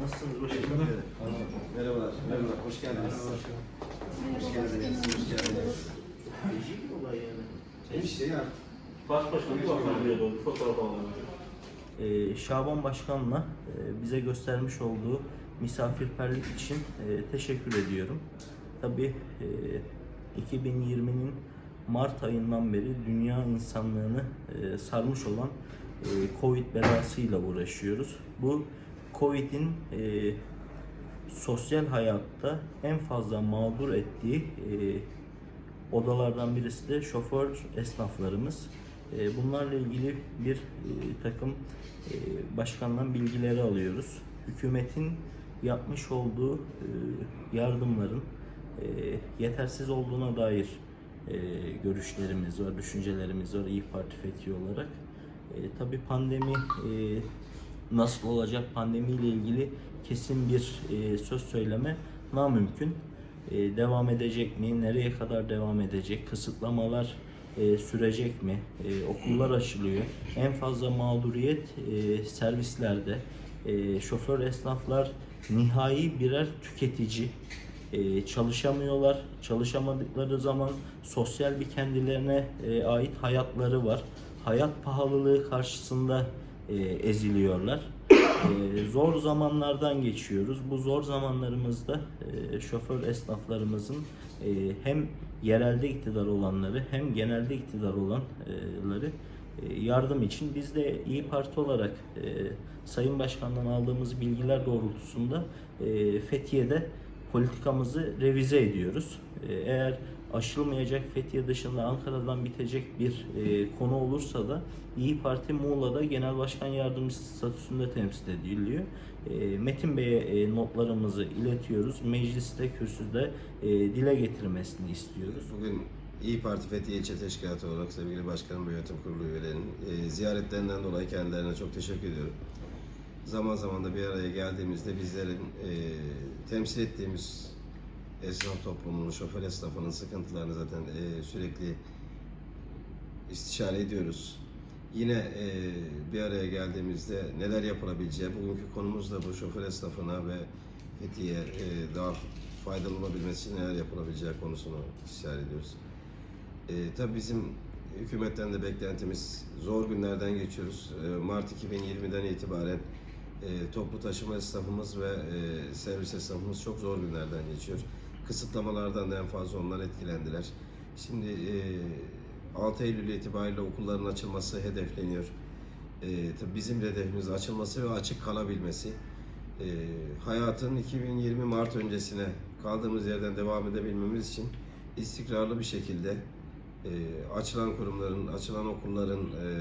Nasılsınız? Hoş geldiniz. Merhabalar, merhabalar. Hoş geldiniz. Hoş geldiniz. Hoş geldiniz. Değişik bir olay yani. İşte ya. Baş başkanı bir bakan buraya doğru fotoğraf alalım. Ee, Şaban Başkan'la e, bize göstermiş olduğu misafirperlik için e, teşekkür ediyorum. Tabii e, 2020'nin Mart ayından beri dünya insanlığını e, sarmış olan e, Covid belasıyla uğraşıyoruz. Bu Covid'in e, sosyal hayatta en fazla mağdur ettiği e, odalardan birisi de şoför esnaflarımız. E, Bunlarla ilgili bir e, takım e, başkandan bilgileri alıyoruz. Hükümetin yapmış olduğu e, yardımların e, yetersiz olduğuna dair e, görüşlerimiz var, düşüncelerimiz var İYİ Parti Fethi olarak. E, tabii pandemi e, nasıl olacak, pandemiyle ilgili kesin bir e, söz söyleme namümkün. E, devam edecek mi? Nereye kadar devam edecek? Kısıtlamalar e, sürecek mi? Okullar açılıyor. En fazla mağduriyet servislerde. Şoför esnaflar nihai birer tüketici. Çalışamıyorlar. Çalışamadıkları zaman sosyal bir kendilerine ait hayatları var. Hayat pahalılığı karşısında e, eziliyorlar. E, zor zamanlardan geçiyoruz. Bu zor zamanlarımızda e, şoför esnaflarımızın e, hem yerelde iktidar olanları hem genelde iktidar olanları e, yardım için biz de İyi Parti olarak e, Sayın Başkan'dan aldığımız bilgiler doğrultusunda e, Fethiye'de politikamızı revize ediyoruz. E, eğer aşılmayacak Fethiye dışında Ankara'dan bitecek bir e, konu olursa da İyi Parti Muğla'da Genel Başkan Yardımcısı statüsünde temsil ediliyor. E, Metin Bey'e e, notlarımızı iletiyoruz. Mecliste kürsüde e, dile getirmesini istiyoruz. Bugün İyi Parti Fethiye İlçe Teşkilatı olarak sevgili başkanım ve yönetim kurulu üyelerinin e, ziyaretlerinden dolayı kendilerine çok teşekkür ediyorum. Zaman zaman da bir araya geldiğimizde bizlerin e, temsil ettiğimiz esnaf toplumunun, şoför esnafının sıkıntılarını zaten e, sürekli istişare ediyoruz. Yine e, bir araya geldiğimizde neler yapılabileceği, bugünkü konumuz da bu şoför esnafına ve Fethiye e, daha faydalı olabilmesi neler yapılabileceği konusunu istişare ediyoruz. E, tabii bizim hükümetten de beklentimiz zor günlerden geçiyoruz. E, Mart 2020'den itibaren e, toplu taşıma esnafımız ve e, servis esnafımız çok zor günlerden geçiyor. Kısıtlamalardan da en fazla onlar etkilendiler. Şimdi e, 6 Eylül itibariyle okulların açılması hedefleniyor. E, tabii bizim de hedefimiz açılması ve açık kalabilmesi. E, hayatın 2020 Mart öncesine kaldığımız yerden devam edebilmemiz için istikrarlı bir şekilde e, açılan kurumların, açılan okulların e,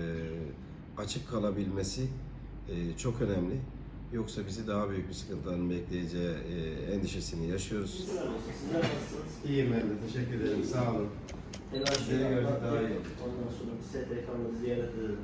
açık kalabilmesi e, çok önemli. Yoksa bizi daha büyük bir sıkıntıların bekleyeceği e, endişesini yaşıyoruz. İyiyim ben de. Teşekkür ederim. Sağ olun. Seni gördük daha iyi. Ondan sonra bir STK'nı ziyaret edelim.